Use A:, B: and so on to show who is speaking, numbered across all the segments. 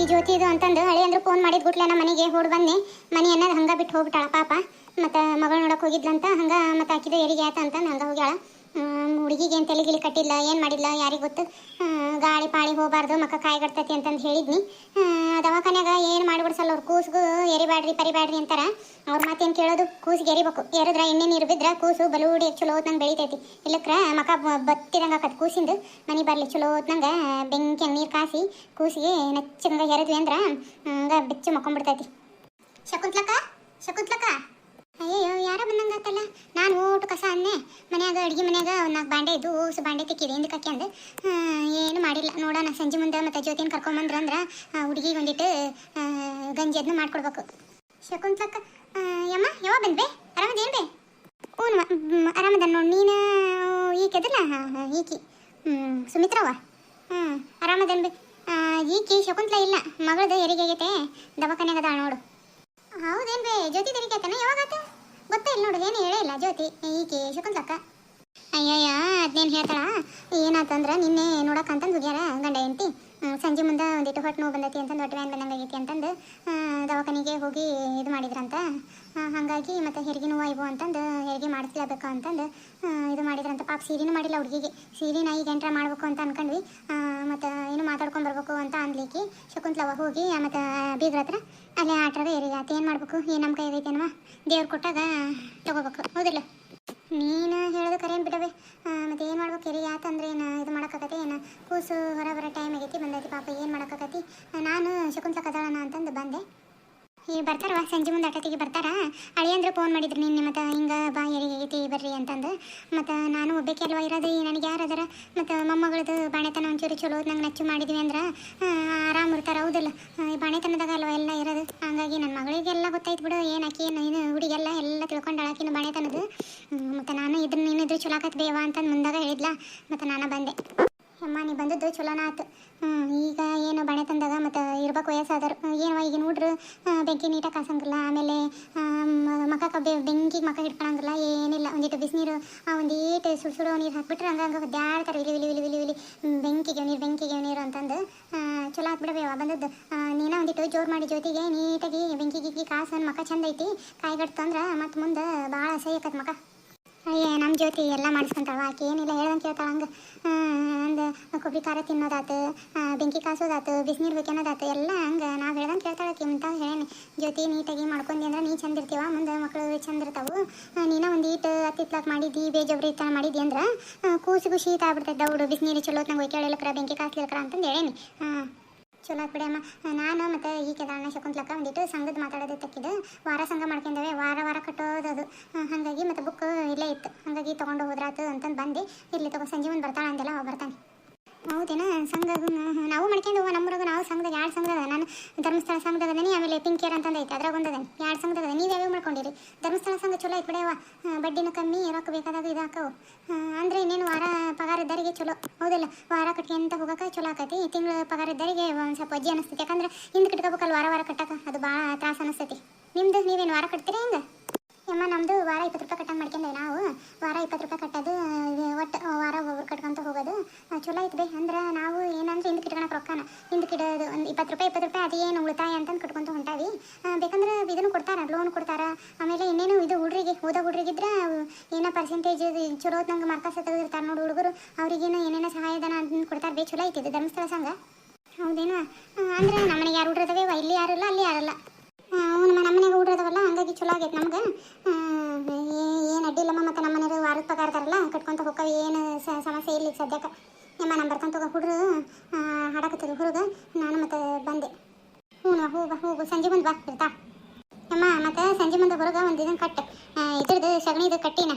A: ಈ ಜ್ಯೋತಿದು ಅಂತಂದು ಹಳೆ ಅಂದ್ರೆ ಫೋನ್ ಮಾಡಿದ ಗುಟ್ಲೆ ನಮ್ಮ ಮನೆಗೆ ಹೊಡ್ ಬಂದೆ ಮನೆ ಅನ್ನೋದು ಹಂಗ ಬಿಟ್ಟು ಹೋಗ್ಬಿಟ್ಟಾಳ ಪಾಪ. ಮತ್ತು ಮಗಳು ನೋಡಕ್ ಹೋಗಿದ್ಲಂತ ಹಂಗ ಮತ್ತೆ ಹಾಕಿದ ಎರಿಗೆ ಆತ ಅಂತಂದು ಹಂಗ ಹೋಗ್ಯಾಳ. ಹುಡುಗಿಗೆ ಏನು ತಲೆ ಗಿಲಿ ಕಟ್ಟಿಲ್ಲ, ಏನು ಮಾಡಿಲ್ಲ, ಯಾರಿಗೆ ಗೊತ್ತು? ಗಾಳಿ ಪಾಳಿ ಹೋಗಬಾರ್ದು, ಮಕ್ಕ ಕಾಯಿಗಡ್ತೈತಿ ಅಂತಂದು ಹೇಳಿದ್ನಿ. ದವಾಖಾನ್ಯಾಗ ಏನು ಮಾಡಿಬಿಡ್ಸಲ್ಲ ಅವ್ರು? ಕೂಸ್ಗೂ ಎರಿಬ್ಯಾಡ್ರಿ, ಪರಿಬ್ಯಾಡ್ರಿ ಅಂತಾರ. ಅವ್ರ ಮಾತೇನು ಕೇಳೋದು? ಕೂಸಿಗೆ ಎರಿಬೇಕು. ಎರಿದ್ರೆ ಎಣ್ಣೆ ನೀರು ಬಿದ್ರ ಕೂಸು ಬಲೂಡಿ ಚಲೋ ಹೊತ್ನಂಗೆ ಬೆಳಿತೈತಿ. ಇಲ್ಲಕ್ರ ಮಕ ಬತ್ತಿದಂಗೆ ಆಕತ್ ಕೂಸಿಂದು. ಮನೆ ಬರಲಿ ಚಲೋ ಹೊತ್ನಂಗೆ ಬೆಂಕಿ, ನೀರು ಕಾಸಿ ಕೂಸಿಗೆ ನೆಚ್ಚಂಗ ಎರೆದ್ವಿ ಅಂದ್ರೆ, ಹಂಗ ಬೆಚ್ಚು ಮಕ್ಕೊಂಡ್ಬಿಡ್ತೈತಿ ಶಕುಂತ್ಲಕ್ಕ? ಶಕುಂತ್ಲಕ್ಕ? ಅಯ್ಯೋ ಯಾರ ಬಂದಂಗಾತಲ್ಲ ನಾನು ಊಟ ಕಸ ಅನ್ನೆ ಮನ್ಯಾಗ ಅಡ್ಗೆ ಮನ್ಯಾಗ ನಾಲ್ಕು ಬಾಂಡೆ ಇದ್ದು ಬಾಂಡೆ ತಿಕ್ಕಿದೆ. ಹಿಂದಕ್ಕೆ ಹಾಕಿ ಏನು ಮಾಡಿಲ್ಲ, ನೋಡೋಣ, ಸಂಜೆ ಮುಂದೆ ಮತ್ತು ಜ್ಯೋತಿನ ಕರ್ಕೊಂಬಂದ್ರ ಅಂದ್ರೆ ಹುಡುಗಿಗೆ ಒಂದಿಟ್ಟು ಗಂಜಿ ಅದನ್ನ ಮಾಡ್ಕೊಡ್ಬೇಕು. ಶಕುಂತಲಕ್ಕ ಯಮ್ಮ ಯಾವಾಗ ಬಂದ್ಬೆ ಆರಾಮದೇನು ಬೇ ಹ್ಞೂ ಆರಾಮದ ನೋಡಿ, ನೀನು ಈಕೆದಲ್ಲ ಈಕಿ. ಹ್ಞೂ ಸುಮಿತ್ರವ್ವ? ಹ್ಞೂ ಆರಾಮದನ್ ಬೇ ಈಕೆ ಶಕುಂತಲ ಇಲ್ಲ ಮಗಳದು ಹೆರಿಗೆ ಆಗೈತೆ, ದವಾಖಾನ್ಯಾಗ ಅದಾಳ ನೋಡು. ಹೌದೇನು ಬೇ ಜ್ಯೋತಿ ತೆರಿಗೆ ಯಾವಾಗಾತ? ಗೊತ್ತೇ ಇಲ್ಲ ನೋಡು, ಏನು ಹೇಳೇ ಇಲ್ಲ, ಜ್ಯೋತಿ, ಈಕೆ ಶಕುಂತಕ್ಕ ಅಯ್ಯಯ್ಯ, ಅದ್ನೇನು ಹೇಳ್ತಾಳ? ಏನಾತಂದ್ರೆ ನಿನ್ನೆ ನೋಡಕ್ಕಂತಂದು ಹೋಗ್ಯಾರ ಗಂಡ ಹೆಂಡತಿ ಸಂಜೆ ಮುಂದೆ ಒಂದಿಟ್ಟು ಹೊಟ್ಟೆ ನೋವು ಬಂದೈತಿ ಅಂತ ಹೊಟ್ಟೆ ವ್ಯಾನ್ ಅಂತಂದು ದವಾಖಾನಿಗೆ ಹೋಗಿ ಇದು ಮಾಡಿದ್ರಂತ. ಹಾಗಾಗಿ ಮತ್ತೆ ಹೆರಿಗೆ ನೋವು ಆಯ್ಬೋ ಅಂತಂದು, ಹೆರಿಗೆ ಮಾಡಿಸ್ಲೇಬೇಕು ಅಂತಂದು ಇದು ಮಾಡಿದ್ರಂತ. ಪಾಪ ಸೀರಿನೂ ಮಾಡಿಲ್ಲ ಹುಡುಗಿಗೆ. ಸೀರೆನ ಈಗ ಎಂಟ್ರ ಮಾಡ್ಬೇಕು ಅಂತ ಅನ್ಕೊಂಡ್ವಿ. ಮತ್ತು ಏನು ಮಾತಾಡ್ಕೊಂಡ್ ಬರ್ಬೇಕು ಅಂತ ಅನ್ಲಿಕ್ಕೆ ಶಕುಂತಲವ ಹೋಗಿ ಮತ್ತು ಬೀಗ್ರ ಹತ್ರ ಅಲ್ಲೇ ಆಟದ ಏರಿಗ. ಆತ ಏನು ಮಾಡ್ಬೇಕು? ಏನು ನಮ್ಮ ಕೈ ಐತೇನವ ದೇವ್ರು ಕೊಟ್ಟಾಗ ತಗೋಬೇಕು. ಹೌದಿಲ್ಲ ನೀನು ಹೇಳೋದು ಕರೆ ಬಿಡವೆ. ಮತ್ತೆ ಏನು ಮಾಡ್ಬೇಕು? ಕೆರೆ ಯಾತಂದ್ರೆ ಏನು? ಇದು ಮಾಡೋಕ್ಕಾಗತ್ತೆ ಏನು? ಕೂಸು ಹೊರ ಬರೋ ಟೈಮ್ ಆಗೈತಿ, ಬಂದೈತಿ ಪಾಪ, ಏನು ಮಾಡೋಕ್ಕಾಗತಿ ನಾನು ಶಕುಂತ್ಲ ಕದಾಳಣ ಅಂತಂದು ಬಂದೆ. ಈ ಬರ್ತಾರ ಸಂಜೆ ಮುಂದೆ ಅಟತಿಗೆ ಬರ್ತಾರ? ಅಳಿಯಂದ್ರೆ ಫೋನ್ ಮಾಡಿದ್ರು ನಿನ್ನೆ ಮತ್ತೆ ಹಿಂಗ ಬಾ ಎರಿಗೆ ಐತಿ ಬರ್ರಿ ಅಂತಂದು. ಮತ್ತೆ ನಾನು ಒಬ್ಬಕ್ಕೆ ಅಲ್ವಾ ಇರೋದು ನನಗೆ ಯಾರು ಅದರ? ಮತ್ತು ಮೊಮ್ಮಗಳದು ಬಾಣೆತನ ಒಂಚೂರು ಚಲೋ ನಂಗೆ ನಚ್ಚು ಮಾಡಿದ್ವಿ ಅಂದ್ರೆ ಆರಾಮ್ ಇರ್ತಾರ ಹೌದಲ್ಲ? ಈ ಬಾಣೆತನದಾಗ ಅಲ್ವಾ ಎಲ್ಲ ಇರೋದು? ಹಾಗಾಗಿ ನನ್ನ ಮಗಳಿಗೆಲ್ಲ ಗೊತ್ತಾಯ್ತು ಬಿಡು ಏನು ಆಕಿ ಏನು ಹುಡುಗೆಲ್ಲ ಎಲ್ಲ ತಿಳ್ಕೊಂಡಾಳ ಆಕಿನ ಬಾಣೆತನದು. ಮತ್ತು ನಾನು ಇದ್ರ ನೀನಿದ್ರು ಚಲೋ ಆಕತ್ ಬೇವ ಅಂತ ಮುಂದಾಗ ಹೇಳಿದ್ಲ. ಮತ್ತು ನಾನು ಬಂದೆ. ಅಮ್ಮ ನೀ ಬಂದದ್ದು ಚಲೋನ ಹ್ಮ್, ಈಗ ಏನು ಬಣೆ ತಂದಾಗ ಇರ್ಬೇಕು ವಯಸ್ಸಾದರು. ಏನವ ಈಗ ಹುಡ್ರು ಬೆಂಕಿ ನೀಟಾಗಿ ಕಾಸಂಗಿಲ್ಲ ಆಮೇಲೆ ಮಕ್ಕ ಬೆಂಕಿಗೆ ಮಕ್ಕ ಹಿಡ್ಕೊಳಂಗಿಲ್ಲ ಏನಿಲ್ಲ. ಒಂದಿಟ್ಟು ಬಿಸಿನೀರು ಒಂದೀಟು ಸುಡು ಸುಡೋ ನೀರು ಹಾಕ್ಬಿಟ್ರೆ ಹಂಗೆ ಒದ್ದಾಡ್ತಾರೆ ವಿಲಿ ವಿಲಿ ವಿಲಿ ವಿಲಿ ಬೆಂಕಿಗೆ ನೀರು ಬೆಂಕಿಗೆ ನೀರು ಅಂತಂದು ಆ, ಚಲೋ ಹಾಕ್ಬಿಡಬೇವ ಬಿಡಬೇವ ಬಂದದ್ದು. ಆ, ನೀನ ಒಂದಿಟ್ಟು ಜೋರು ಮಾಡಿ ಜೊತೆಗೆ ನೀಟಾಗಿ ಬೆಂಕಿಗೆ ಗಿಕ್ಕಿ ಕಾಸು ಮಕ್ಕ ಚಂದ ಐತಿ ಕಾಯಿಗಡ್ತು ಅಂದ್ರೆ ಮತ್ತು ಮುಂದೆ ಭಾಳ ಅಸಹ್ಯಕತ್ ಮಕ ಮಕ್ಕ ಅಯ್ಯ ನಮ್ಮ ಜ್ಯೋತಿ ಎಲ್ಲ ಮಾಡಿಸ್ಕೊಂತಾಳ ಆಕೆ ಏನಿಲ್ಲ, ಹೇಳ್ದಂಗೆ ಕೇಳ್ತಾಳ ಹಂಗೆ. ಒಂದು ಕೊಬ್ಬರಿ ಖಾರ ತಿನ್ನೋದಾತು ಬೆಂಕಿ ಕಾಸೋದಾತು, ಬಿಸಿನೀರು ಬೇಕನ್ನೋದಾತು, ಎಲ್ಲ ಹಂಗೆ ನಾವು ಹೇಳ್ದಂಗೆ ಕೇಳ್ತಾಳ ಆಕೆ ಅಂತ ಹೇಳೇನಿ. ಜ್ಯೋತಿ, ನೀಟಾಗಿ ಮಾಡ್ಕೊಂಡಿ ಅಂದ್ರೆ ನೀ ಚಂದ ಇರ್ತೀವ, ಮುಂದೆ ಮಕ್ಕಳು ಚಂದ ಇರ್ತಾವು. ನೀನ ಒಂದು ಈಟು ಹತ್ತಿತ್ಲಾಕ್ ಮಾಡಿದ್ದಿ, ಬೇಜೊಬ್ರಿ ತನ ಮಾಡಿದ್ದಿ ಅಂದ್ರೆ ಕೂಸು ಖುಷಿ ಶೀತ ಆಗ್ಬಿಡ್ತೈತೆ ದೌಡು ಬಿಸಿನೀರು ಚಲೋ ನಂಗೆ ಕೇಳಿಲ್ಲಕ್ರ, ಬೆಂಕಿ ಕಾಸ್ಲಿಕ್ರ ಅಂತಂದು ಹೇಳೇನಿ. ಹಾಂ ಚಲೋ ಬಿಡಿ ಅಮ್ಮ. ನಾನು ಮತ್ತೆ ಈ ಕೆದಾರಣ ಶಕುಂತಲಕ್ಕ ಒಂದಿಟ್ಟು ಸಂಘದ ಮಾತಾಡೋದು ತಕ್ಕಿದ್ದು ವಾರ ಸಂಘ ಮಾಡ್ಕೊಂಡವೆ. ವಾರ ವಾರ ಕಟ್ಟೋದು ಅದು. ಹಂಗಾಗಿ ಮತ್ತು ಬುಕ್ ಇಲ್ಲೇ ಇತ್ತು. ಹಾಗಾಗಿ ತೊಗೊಂಡು ಹೋದ್ರಾತು ಅಂತಂದು ಬಂದು. ಇಲ್ಲಿ ತಗೋ ಸಂಜೆ ಮುಂದೆ ಬರ್ತಾಳ ಅಂದೆಲ್ಲ ಬರ್ತಾನೆ. ಹೌದೇನ? ಸಂಘ ನಾವು ಮಾಡ್ಕೊಂಡು ಹೋಗೋ ನಮ್ಮೂರಾಗ ನಾವು ಸಂಘದಾಗ ಎರಡು ಸಂಘದಾಗ ನಾನು ಧರ್ಮಸ್ಥಳ ಸಂಘದಾಗ ಅದೀನಿ ಆಮೇಲೆ ಪಿಂಕೇರ್ ಅಂತಂದು ಐತೆ ಅದ್ರಾಗ ಒಂದದ ಎರಡು ಸಂಘದಾಗ ನೀವು ಯಾವ್ಯಾವ ಮಾಡ್ಕೊಂಡಿರಿ? ಧರ್ಮಸ್ಥಳ ಸಂಘ ಚಲೋ ಐತೆ ಬಿಡವ ಬಡ್ಡಿನೂ ಕಮ್ಮಿ ರೊಕ್ಕ ಬೇಕಾದಾಗ ಇದು ಹಾಕವು ಅಂದ್ರೆ ಇನ್ನೇನು ವಾರ ಪಗಾರ ಇದ್ದರಿಗೆ ಚಲೋ. ಹೌದಲ್ಲ, ವಾರ ಕಟ್ಕೊಂತ ಹೋಗಕ್ಕೆ ಚಲೋ ಆಕೈತಿ. ತಿಂಗಳ ಪಗಾರ ಇದ್ದರಿಗೆ ಒಂದು ಸ್ವಲ್ಪ ಅಜ್ಜಿ ಅನಿಸ್ತೈತಿ. ಯಾಕಂದ್ರೆ ಹಿಂದೆ ಕಟ್ಕೋಬೇಕಲ್ಲ, ವಾರ ವಾರ ಕಟ್ಟಕ್ಕೆ ಅದು ಭಾಳ ತ್ರಾಸ ಅನಿಸ್ತೈತಿ. ನಿಮ್ದು, ನೀವೇನು ವಾರ ಕಟ್ತೀರಿ ಹೆಂಗೆ? ಅಮ್ಮ ನಮ್ಮದು ವಾರ ಇಪ್ಪತ್ತು ರೂಪಾಯಿ ಕಟ್ಟಂಗೆ ಮಾಡ್ಕೊಂಡೆ ನಾವು. ವಾರ ಇಪ್ಪತ್ತು ರೂಪಾಯಿ ಕಟ್ಟೋದು ಒಟ್ಟು, ವಾರ ಒಬ್ಬರು ಕಟ್ಕೊಂತ ಹೋಗೋದು. ಚಲೋ ಐತೆ ಬೇ, ಅಂದ್ರೆ ನಾವು ಏನಂದ್ರೆ ಹಿಂದೆ ಇಟ್ಕೊಳಕ್ಕೆ ರೊಕ್ಕನ. ಹಿಂದೆ ಕಿಡೋದು, ಒಂದು ಇಪ್ಪತ್ತು ರೂಪಾಯಿ ಇಪ್ಪತ್ತು ರೂಪಾಯಿ ಅದೇನು ಉಳಿತಾಯ ಅಂತಂದು ಕಟ್ಕೊಂತ ಹೊಂಟಾವಿ. ಬೇಕಂದ್ರೆ ಇದನ್ನು ಕೊಡ್ತಾರ ಲೋನ್ ಕೊಡ್ತಾರ. ಆಮೇಲೆ ಇನ್ನೇನು ಇದು ಹುಡ್ರಿಗೆ, ಓದೋ ಹುಡ್ರಿಗಿದ್ರೆ ಏನೋ ಪರ್ಸೆಂಟೇಜ್ ಚಲೋ ನಂಗೆ ಮಾರ್ಕಸ್ ತೆಗೆದಿರ್ತಾರೆ ನೋಡಿ ಹುಡುಗರು. ಅವ್ರಿಗೇನು ಏನೇನೋ ಸಹಾಯಧನ ಅಂತ ಕೊಡ್ತಾರೆ ಬೇ, ಚಲೋ ಐತಿ ಇದು ಧರ್ಮಸ್ಥಳ ಸಂಘ. ಹೌದೇನು? ಅಂದ್ರೆ ನಮ್ಮನೆಗೆ ಯಾರು ಹುಡ್ರದವೆ ಇಲ್ಲಿ ಯಾರು ಇಲ್ಲ, ಅಲ್ಲಿ ಯಾರಲ್ಲ ಅವ್ನು ನಮ್ಮ ಮನೆಗೆ ಹುಡ್ರದವಲ್ಲ ಹಂಗಾಗಿ ಚಲೋ ಆಗೈತೆ ನಮ್ಗೆ. ಏನು ಅಡ್ಡಿಲ್ಲಮ್ಮ ಮತ್ತು ನಮ್ಮ ಮನೆಯವರು ವಾರದ ಪಗಾರದಾರಲ್ಲ ಕಟ್ಕೊಂತ ಹೋಗವಿ ಏನು ಸಮಸ್ಯೆ ಇಲ್ಲ ಸದ್ಯಕ್ಕೆ. ನಿಮ್ಮ ನಾನು ಬರ್ಕೊಂತ ಹುಡ್ರು ಹಾಡಕತ್ತಿದ್ರು ಹುಡುಗ, ನಾನು ಮತ್ತೆ ಬಂದೆ. ಹ್ಞೂ ಹೋಗ, ಹೋಗು, ಸಂಜೆ ಬಂದು ಬಾ, ಇರ್ತಾ. ಸಂಜೆ ಮುಂದೆ ಹೊರಗ ಒಂದು ಇದನ್ನು ಕಟ್ಟು ಇದ್ರದ್ದು ಸಗಣಿದು ಕಟ್ಟಿನ.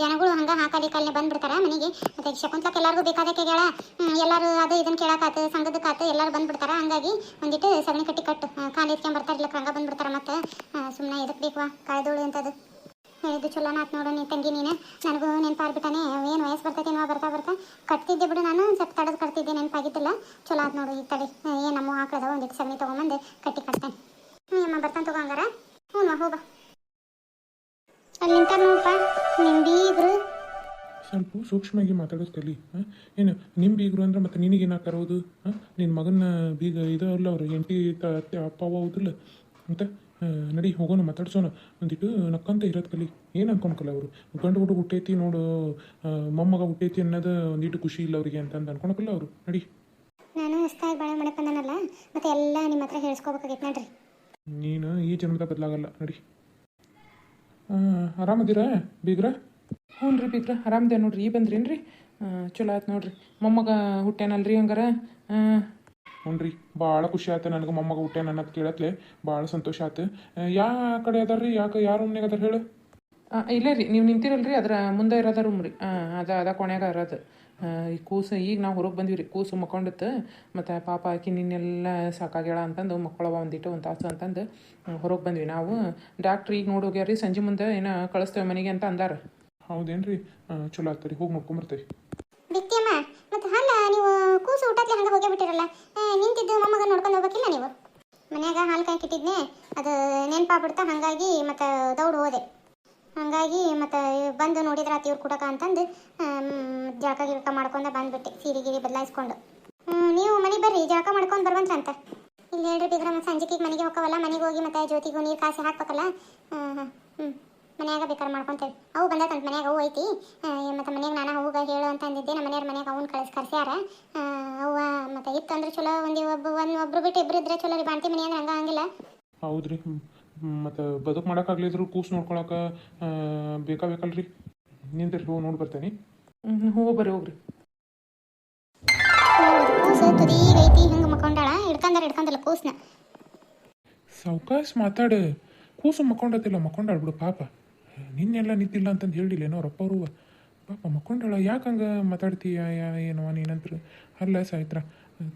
A: ಜನಗಳು ಹಂಗ ಹಾಕಲಿ ಕಲ್ಲೆ ಬಂದ್ಬಿಡ್ತಾರ ಮನೆಗೆ. ಮತ್ತೆ ಶಕುಂತಲಕ್ಕೆ ಎಲ್ಲರಿಗೂ ಬೇಕಾದಕ್ಕೆ ಕೇಳ ಎಲ್ಲರೂ ಅದು ಇದನ್ನ ಕೇಳಾಕಾತು ಸಂಘದಕ್ಕಾತು ಎಲ್ಲರೂ ಬಂದ್ಬಿಡ್ತಾರ. ಹಂಗಾಗಿ ಒಂದಿಟ್ಟು ಸಗಣಿ ಕಟ್ಟಿ ಕಟ್ಟು. ಕಾಲು ಎತ್ಕೊಂಡ್ ಬರ್ತಾರಿಲ್ಲ ಹಂಗ ಬಂದ್ಬಿಡ್ತಾರ ಮತ್ತೆ. ಸುಮ್ಮನೆ ಇದಕ್ಕೆ ಬೇಕವಾ? ಕಳೆದೋಳು ಅಂತದು ಹೇಳಿದ್ದು ಚಲೋನ ಆತ್ ನೋಡು ನೀ ತಂಗಿ ನೀನು. ನನಗೂ ನೆನಪಾಗ್ಬಿಟ್ಟಾನೆ ಏನು ವಯಸ್ಸು ಬರ್ತೈತೆ ಏನೋ ಬರ್ತಾ ಬರ್ತಾ. ಕಟ್ತಿದ್ದೆ ಬಿಡು ನಾನು. ಸ್ವಲ್ಪ ತಡದು ಕಟ್ತಿದ್ದೆ ನೆನಪಾಗಿದ್ದಿಲ್ಲ ಚಲೋ ಆತ್ ನೋಡು ಈ ತಡಿ ಏನು ನಮ್ಮ ಹಾಕದ ಒಂದಿಟ್ಟು ಸಗಣಿ ತೊಗೊಂಬಂದು ಕಟ್ಟಿ ಕಟ್ತೇನೆ. ಹ್ಞೂ ಅಮ್ಮ ಬರ್ತಾನೆ ತಗೊಂಗಾರ ಹ್ಞೂ ಹೋಗ ಅಲ್ಲಿ ನಿಂತಾರ ನೋಡಪ್ಪ ನಿಮ್ಮ ಬೀಗ್ರು
B: ಸ್ವಲ್ಪ ಸೂಕ್ಷ್ಮವಾಗಿ ಮಾತಾಡೋದು ಕಲಿ ಏನು ನಿಮ್ಮ ಬೀಗರು ಅಂದ್ರೆ ಮತ್ತೆ ನಿನಗೆ ಹಾಕಾರೋದು ಹಾಂ? ನಿನ್ನ ಮಗನ ಬೀಗ ಇದಲ್ಲ ಅವ್ರು ಎಂಟಿ ಅತ್ತೆ ಅಪ್ಪ ಅವ ಹೌದಿಲ್ಲ ಅಂತ ನಡಿ ಹೋಗೋಣ ಮಾತಾಡ್ಸೋಣ. ಒಂದಿಟ್ಟು ನಕ್ಕಂತ ಇರೋದು ಕಲಿ. ಏನು ಅನ್ಕೊಂಡ್ಕಲ್ಲ ಅವರು? ಗಂಡು ಹುಡುಗ ಹುಟ್ಟೈತಿ ನೋಡು ಮೊಮ್ಮಗ ಹುಟ್ಟೈತಿ ಅನ್ನೋದು ಒಂದಿಟ್ಟು ಖುಷಿ ಇಲ್ಲ ಅವರಿಗೆ ಅಂತ ಅನ್ಕೊಂಡಕಲ್ಲ ಅನ್ಕೊಳಕಲ್ಲ ಅವರು. ನಡಿ.
A: ನಾನು ಹೊಸ್ದಾಗಿ ಬಾಳೆ ಮಾಡಕ್ಕೆ ಬಂದನಲ್ಲ ಮತ್ತೆ ಎಲ್ಲ ನಿಮ್ಮ ಹತ್ರ ಹೇಳ್ಸ್ಕೊಬೇಕಾಗೈತೆ ನೋಡ್ರಿ.
B: ನೀನು ಈ ಜನ್ಮದ ಬದಲಾಗಲ್ಲ. ನಡಿ. ಆರಾಮದಿರಾ ಬೀಗ್ರ?
C: ಹ್ಞೂ ರೀ ಬೀಗ್ರ ಆರಾಮದೆ ನೋಡ್ರಿ ಈ ಬಂದ್ರೇನು ರೀ ಚಲೋ ಆಯ್ತು ನೋಡ್ರಿ. ಮೊಮ್ಮಗ ಹುಟ್ಟೇನಲ್ರಿ ಹಂಗಾರ?
B: ಹ್ಞೂ ಭಾಳ ಖುಷಿ ಆಯ್ತು ನನಗೆ ಮೊಮ್ಮಗ ಹುಟ್ಟೇನ ಅನ್ನೋದು ಕೇಳತ್ಲೆ ಭಾಳ ಸಂತೋಷ ಆಯ್ತು. ಯಾ ಕಡೆ ಅದಾರ ರೀ ಯಾಕೆ ಯಾರ ರೂಮ್ನಾಗ ಅದಾರ ಹೇಳು?
C: ಇಲ್ಲೇ ರೀ ನೀವು ನಿಂತಿರಲ್ರಿ ಅದರ ಮುಂದೆ ಇರೋದ ರೂಮ್ ರೀ. ಹಾಂ ಅದ ಅದ ಕೊನೆಯಾಗ ಇರೋದು. ಈ ಕೂಸು ಈಗ ನಾವು ಹೊರಗೆ ಬಂದೀವಿ ರೀ ಕೂಸು ಮಕ್ಕೊಂಡಿತ್ತು ಮತ್ತು ಪಾಪ ಆಕಿ ನಿನ್ನೆಲ್ಲ ಸಾಕಾಗ್ಯಾಳ ಅಂತಂದು ಮಕ್ಕಳವ ಒಂದಿಟ್ಟು ಒಂದು ತಾಸು ಅಂತಂದು ಹೊರಗೆ ಬಂದ್ವಿ ನಾವು. ಡಾಕ್ಟ್ರ್ ಈಗ ನೋಡಿ ಹೋಗ್ಯಾರ ರೀ ಸಂಜೆ ಮುಂದೆ ಏನೋ ಕಳಿಸ್ತೇವೆ ಮನೆಗೆ ಅಂತ ಅಂದಾರ.
B: ಹೌದೇನು ರೀ ಚಲೋ ಆಗ್ತದೆ ಹೋಗಿ ನೋಡ್ಕೊಂಬರ್ತೇವೆ
A: ಬಿತ್ತಿಯಮ್ಮ ಮತ್ತೆ ಅಲ್ಲ ನೀವು ಕೂಸು ಊಟಕ್ಕೆ ಹಂಗೆ ಹೋಗೇ ಬಿಟ್ಟಿರಲ್ಲ ನಿಂತಿದ್ದು ಮೊಮ್ಮಗ ನೋಡ್ಕೊಂಡು ಹೋಗ್ಬೇಕಿಲ್ಲ ನೀವು? ಮನ್ಯಾಗ ಹಾಲು ಕಾಯ್ಕಿಟ್ಟಿದ್ನೆ ಅದು ನೆನಪಾಗ್ಬಿಡ್ತಾ ಹಾಗಾಗಿ ಮತ್ತೆ ದೌಡ್ ಹೋದೆ. ಹಾಗಾಗಿ ಮತ್ತೆ ಬಂದು ನೋಡಿದ್ರೆ ಆತ ಇವ್ರು ಕುಡಕ ಅಂತಂದು ಜಳಕ ಗಿಳಕ ಮಾಡ್ಕೊಂಡ ಬಂದ್ಬಿಟ್ಟೆ ಸೀರೆ ಗಿರಿ ಬದಲಾಯಿಸ್ಕೊಂಡು. ನೀವು ಮನೆಗೆ ಬರ್ರಿ ಜಳಕ ಮಾಡ್ಕೊಂಡು ಬರ್ವಂತ್ರ ಅಂತ ಇಲ್ಲಿ ಹೇಳ್ರಿ ಬಿಗ್ರ ಮತ್ತೆ ಸಂಜೆಗೆ ಮನೆಗೆ ಹೋಗವಲ್ಲ ಮನೆಗೆ ಹೋಗಿ ಮತ್ತೆ ಜ್ಯೋತಿಗೂ ನೀರು ಕಾಸಿ ಹಾಕ್ಬೇಕಲ್ಲ? ಹ್ಞೂ ಮನ್ಯಾಗ ಮಾಡ್ಕೊಂತೇವೆ ಅವು ಬಂದತಂತ ಮನ್ಯಾಗ ಅವು ಐತಿ. ಆ, ಮತ್ತೆ ಮನೆಗೆ ನಾನು ಅವಾಗ ಹೇಳು ಅಂತ ಅಂದಿದ್ದೆ ನಮ್ಮ ಮನೆಯವ್ರ ಮನ್ಯಾಗ ಅವ್ನ ಕಳಿಸ್ ಕರ್ಸ್ಯಾರ. ಅವ ಮತ್ತೆ ಇತ್ತು ಅಂದ್ರೆ ಚಲೋ ಒಂದು ಒಬ್ಬ ಒಂದು ಒಬ್ರು ಬಿಟ್ಟು ಇಬ್ರು ಇದ್ರೆ ಚಲೋ ರೀ ಬಾಣ್ತಿ ಮನೆ ಅಂದ್ರೆ ಹಂಗ ಹಂಗಿಲ್ಲ.
B: ಹೌದು ರೀ ಮತ್ತು ಬದುಕು ಮಾಡೋಕ್ಕಾಗ್ಲಿದ್ರು ಕೂಸು ನೋಡ್ಕೊಳಕ್ಕೆ ಬೇಕಾ ಬೇಕಲ್ರಿ ನಿಂತಿರಿ ಹೂ ನೋಡಿ ಬರ್ತೇನೆ.
C: ಹ್ಞೂ ಹೋಗಿ ಬರ್ರಿ ಹೋಗ್ರಿ.
A: ಕೂಸು ತುದೀಗ ಐತಿ ಹಂಗೆ ಮಕ್ಕೊಂಡಾಳ? ಹಿಡ್ಕಂದಾರ ಹಿಡ್ಕಂದಲ್ಲ ಕೂಸ್ನ.
B: ಸಾವ್ಕಾಸ್ ಮಾತಾಡು. ಕೂಸು ಮಕ್ಕೊಂಡತಿಲ್ಲ ಮಕ್ಕೊಂಡಾಳ ಬಿಡು ಪಾಪ. ನಿನ್ನೆಲ್ಲ ನಿಂತಿಲ್ಲ ಅಂತಂದು ಹೇಳಿಲ್ಲ ಏನೋ ರಪ್ಪ ಅವರು. ಪಾಪ ಮಕ್ಕೊಂಡಾಳ ಯಾಕೆ ಹಂಗೆ ಮಾತಾಡ್ತೀಯ ಏನೋ ನೀನಂತ್ರ. ಅಲ್ಲ ಸಾಯ್ತ್ರ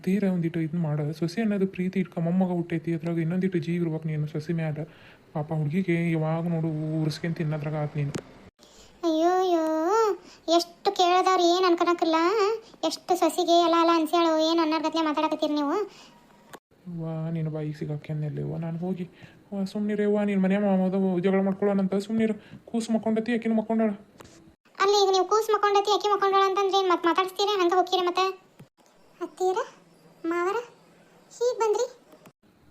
B: ತೀರ ಒಂದಿಟ್ಟು ಇದನ್ನ ಮಾಡ. ಸೊಸೆ ಅನ್ನೋದು ಪ್ರೀತಿ ಇಟ್ಕೊ ಮೊಮ್ಮಗ ಹುಟ್ಟೈತಿ ಅದ್ರಾಗ ಇನ್ನೊಂದಿಟ್ಟು ಜೀವ ಇರ್ಬೇಕು ನೀನು ಸೊಸೆ ಮ್ಯಾಲ. ಪಾಪ ಹುಡುಗಿಗೆ ಯಾವಾಗ ನೋಡು ಉರ್ಸ್ಕೊಂತ ತಿನ್ನೋದ್ರಾಗ ಆತ ನೀನು.
A: ಅಯ್ಯೋ ಅಯ್ಯೋ ಎಷ್ಟು ಕೇಳದವ್ರು ಏನು ಅನ್ಕೊಳಕ್ಕಿಲ್ಲ? ಎಷ್ಟು ಸೊಸಿಗೆ ಎಲ್ಲ ಎಲ್ಲ ಅನ್ಸ್ಯಾಳು ಏನು ಅನ್ನೋರ್ಗತ್ಲೆ ಮಾತಾಡಕತ್ತೀರಿ ನೀವು?
B: ವಾ ನೀನು ಬಾಯಿಗೆ ಸಿಗಾಕ್ಯನ್ನೆಲ್ಲಿವ ನಾನು ಹೋಗಿ. ವಾ ಸುಮ್ಮನಿರೇವ ನೀನು ಮನೆ ಮಾಮದ ಜಗಳ ಮಾಡ್ಕೊಳ್ಳೋಣಂತ ಸುಮ್ಮನಿರು ಕೂಸು ಮಕ್ಕೊಂಡತಿ ಆಕಿನ ಮಕ್ಕೊಂಡಾಳ.
A: ಅಲ್ಲಿ ಈಗ ನೀವು ಕೂಸು ಮಕ್ಕೊಂಡತಿ ಅಕ್ಕಿ ಮಕ್ಕೊಂಡಾಳ ಅಂತಂದ್ರೆ ಏನು ಮತ್ತೆ ಮಾತಾಡ್ಸ್ತೀರಿ ಹಂಗೆ ಹೋಗ್ತೀರಾ ಮತ್ತೆ? ಹತ್ತೀರ ಮಾವರ? ಹೀಗೆ ಬಂದ್ರಿ?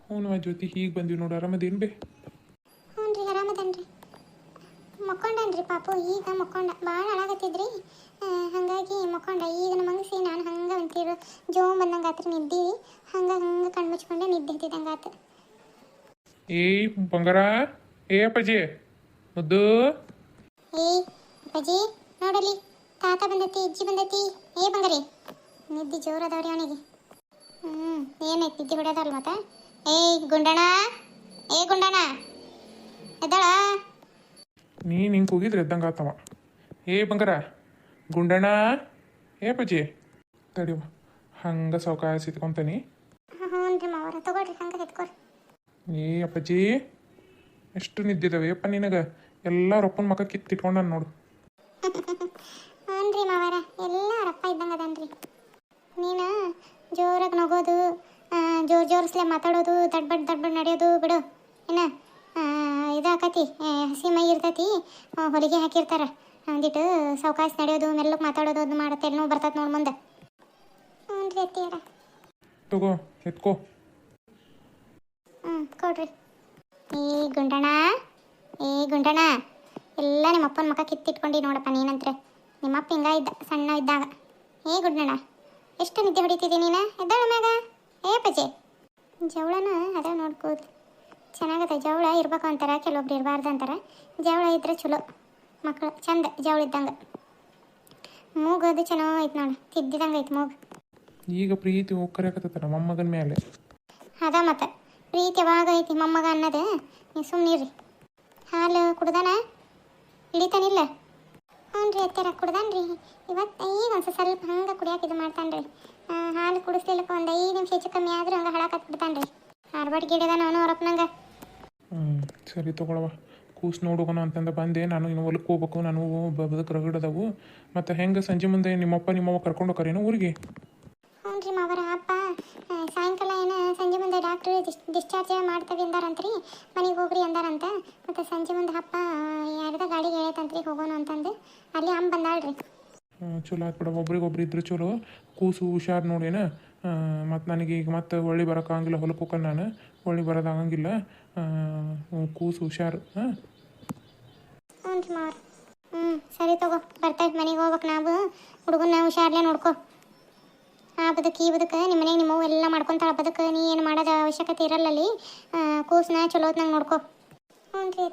B: ಹ್ಞೂ ಜ್ಯೋತಿ ಹೀಗೆ ಬಂದ್ವಿ ನೋಡು ಆರಾಮದೇನು ಬೇ?
A: ಹ್ಞೂ ರೀ ಆರಾಮದನ್ರಿ. ಮಕ್ಕೊಂಡನ್ರಿ ಪಾಪ ಈಗ ಮಕ್ಕೊಂಡ ಭಾಳ ಹಾಳಾಗತ್ತಿದ್ರಿ ಹಾಗಾಗಿ ಮಕ್ಕೊಂಡ ಈಗ ಮಂಗಿಸಿ ನಾನು ಹಂಗೆ ಅಂತೀರು. ಜೋ ಬಂದಂಗೆ ಆತ್ರಿ ನಿದ್ದೀವಿ ಹಂಗೆ ಹಂಗೆ ಕಣ್ಣು ಮುಚ್ಕೊಂಡೆ ನಿದ್ದೆ ಹತ್ತಿದಂಗೆ ಆತು
B: ಏಯ್ ಬಂಗಾರ ಏ ಅಪ್ಪಾಜಿ ಮುದ್ದು.
A: ಏಯ್ ಅಪ್ಪಾಜಿ ನೋಡಲಿ ತಾತ ಬಂದೈತಿ ಅಜ್ಜಿ ಬಂದೈತಿ. ಏ ಬಂಗಾರಿ. ನಿದ್ದೆ ಜೋರದವ್ರಿ ಅವನಿಗೆ. ಹ್ಞೂ ಏನೈತಿ ನಿದ್ದೆ ಹೊಡ್ಯದಲ್ಲ ಮತ್ತೆ? ಏಯ್ ಗುಂಡಣ ಏ ಗುಂಡಣ ಎದ್ದಾಳ?
B: ನೀನು ಹಿಂಗೆ ಕೂಗಿದ್ರೆ ಎದ್ದಂಗೆ ಆತವ ಏ ಬಂಗಾರ! ಗುಂಡಣ್ಣ! ಏ ಪಜಿ ತಡಿವ ಹಂಗೆ ಸೌಕಾಯ ಸಿತ್ಕೊಂತೇನಿ
A: ಹ್ಞೂ ರೀ ಮಾವರ ತಗೊಳ್ರಿ ಹಂಗೆ ಎತ್ಕೊರಿ.
B: ಏ ಅಪ್ಪಾಜಿ! ಎಷ್ಟು ನಿದ್ದಿದಾವೆ ಅಪ್ಪ ನಿನಗೆ ಎಲ್ಲ ರೊಪ್ಪನ ಮಕ್ಕ ಕಿತ್ತಿಟ್ಕೊಂಡ ನೋಡು
A: ಹ್ಞೂ ಮಾವರ ಎಲ್ಲ ರಪ್ಪ ಇದ್ದಂಗೆ ಅದನ್ರಿ ನೀನು ಜೋರಾಗಿ ನಗೋದು ಜೋರ್ಸ್ಲೆ ಮಾತಾಡೋದು ದಡ್ಬಡ್ ದಡ್ಬಡ್ ನಡೆಯೋದು ಬಿಡು. ಏನ ಇದಾಕತಿ ಹಸಿ ಮೈ ಇರ್ತೈತಿ ಹೊಲಿಗೆ ಹಾಕಿರ್ತಾರ. ಅಂದಿಟ್ಟು ಸಾವಕಾಶ ನಡೆಯೋದು ಮೆಲ್ಲಕ್ಕೆ ಮಾತಾಡೋದು ಅದು ಮಾಡತ್ತೆ ನೋವು ಬರ್ತೈತೆ ನೋಡಿ ಮುಂದೆ. ಹ್ಞೂ ರೀ ಅತ್ತಿಯರ.
B: ತಗೋ ಎತ್ಕೋ.
A: ಹ್ಞೂ ಕೊಡ್ರಿ. ಏ ಗುಂಡಣ ಏ ಗುಂಡಣ ಎಲ್ಲ ನಿಮ್ಮ ಅಪ್ಪನ ಮಕ್ಕ ಕಿತ್ತಿಟ್ಕೊಂಡು ನೋಡಪ್ಪ ನೀನಂತ್ರೆ. ನಿಮ್ಮಪ್ಪ ಹಿಂಗ ಇದ್ದ ಸಣ್ಣ ಇದ್ದಾಗ. ಏ ಗುಂಡಣ್ಣ ಎಷ್ಟು ನಿದ್ದೆ ಹೊಡಿತಿದ್ದಿ ನೀನು? ಎದ್ದಾಳ ಮ್ಯಾಗ. ಏ ಪಜೆ. ಜವಳನ ಅದ ನೋಡ್ಕೋದು ಚೆನ್ನಾಗದ ಜವಳ ಇರ್ಬೇಕು ಅಂತಾರ ಕೆಲವೊಬ್ರು ಇರಬಾರ್ದು ಅಂತಾರ. ಜವಳ ಇದ್ರೆ ಚಲೋ ಮಕ್ಕಳು ಚಂದ ಜವಳ ಇದ್ದಂಗೆ. ಮೂಗು ಅದು ಚೆನ್ನಾಗೈತೆ ನೋಡಿ ತಿದ್ದಿದಂಗೆ ಐತೆ ಮೂಗು.
B: ಈಗ ಪ್ರೀತಿ ನಮ್ಮ ಮೊಮ್ಮಗನ ಮೇಲೆ
A: ಅದ ಮತ್ತೆ ಪ್ರೀತಿ ಯಾವಾಗ ಐತಿ ಮೊಮ್ಮಗ ಅನ್ನೋದು ನೀವು ಸುಮ್ಮನಿರಿ ಹಾಲು ಕುಡ್ದಾನ ಹಿಡಿತಾನಿಲ್ಲ ಹ್ಞೂ ರೀ ಅತ್ತೆರ ಕುಡ್ದಾನ್ರಿ. ಇವತ್ತು ಈಗ ಒಂದು ಸ್ವಲ್ಪ ಹಂಗೆ ಕುಡಿಯೋಕೆ ಇದು ಮಾಡ್ತಾನೆ ರೀ ಹಾಲು ಕುಡಿಸ್ಲಿಲ್ಲ ಒಂದು ಐದು ನಿಮಿಷ ಹೆಚ್ಚು ಕಮ್ಮಿ ಆದರೂ ಹಂಗೆ ಹಳಾಕತ್ ಬಿಡ್ತಾನ್ರಿ ಆರ್ಬಾಟ್ ಗಿಡದ ನಾನು ಅವ್ರಪ್ಪ ನಂಗೆ
B: ಹ್ಞೂ ಸರಿ ತಗೊಳವ ಕೂಸ್ ನೋಡೋಣ ಅಂತಂದ ಬಂದೆ. ನಾನು ಇನ್ನು ಹೊಲಕ್ಕೆ ಹೋಗ್ಬೇಕು. ನಾನು ಬದುಕು ರಗಡದವು ಮತ್ತು ಹೆಂಗೆ ಸಂಜೆ ಮುಂದೆ ನಿಮ್ಮಪ್ಪ ನಿಮ್ಮವ್ವ ಕರ್ಕೊಂಡು ಹೋಗ್ರೇನು ಊರಿಗೆ?
A: ಹ್ಞೂ ರೀ ಮಾವರ ಅಪ್ಪ. ಸಾಯಂಕಾಲ ಏನು ಸಂಜೆ ಮುಂದೆ ಡಾಕ್ಟ್ರು ಡಿಸ್ಚಾರ್ಜ್ ಮಾಡ್ತೇವೆ ರೀ ಮನೆಗೆ ಹೋಗ್ರಿ ಅಂದಾರಂತ. ಮತ್ತು ಸಂಜೆ ಮುಂದೆ ಅಪ್ಪ ಯಾರ್ದ ಗಾಡಿಗೆ ಹೇಳತ್ತಂತ್ರಿ ಹೋಗೋಣ ಅಂತಂದು. ಅಲ್ಲಿ ಅಮ್ಮ ಬಂದಾಳ್ರಿ.
B: ಚಲೋ ಬಿಡೋ ಬಿಡ. ಒಬ್ರಿಗೊಬ್ರು ಇದ್ರೆ ಚಲೋ. ಕೂಸು ಹುಷಾರು ನೋಡೇನ? ಮತ್ತು ನನಗೆ ಈಗ ಮತ್ತೆ ಹೊಳ್ಳಿ ಬರೋಕ್ಕಾಗಂಗಿಲ್ಲ ಹೊಲಕ್ಕೆ ನಾನು. ಹೊಳ್ಳಿ ಬರೋದಾಗಂಗಿಲ್ಲ ಕೂಸು ಹುಷಾರು. ಹಾಂ?
A: ಹ್ಞೂ ರೀ ಮಾವ್ರ. ಹ್ಞೂ ಸರಿ ತಗೋ. ಬರ್ತೇವೆ ಮನೆಗೆ ಹೋಗ್ಬೇಕು ನಾವು. ಹುಡುಗನ ಹುಷಾರ್ಲೆ ನೋಡ್ಕೋ. ಆ ಬದುಕು ಈ ಬದುಕು. ನಿಮ್ಮ ಮನೆಗೆ ನಿಮ್ಮವು ಎಲ್ಲ ಮಾಡ್ಕೊತಾಳೆ. ಬದುಕು ನೀ ಏನು ಮಾಡೋದು ಅವಶ್ಯಕತೆ ಇರಲ್ಲ ಅಲ್ಲಿ ಚಲೋ ಚಲೋತ್ನಂಗೆ ನೋಡ್ಕೋ. ಹ್ಞೂ ರೀ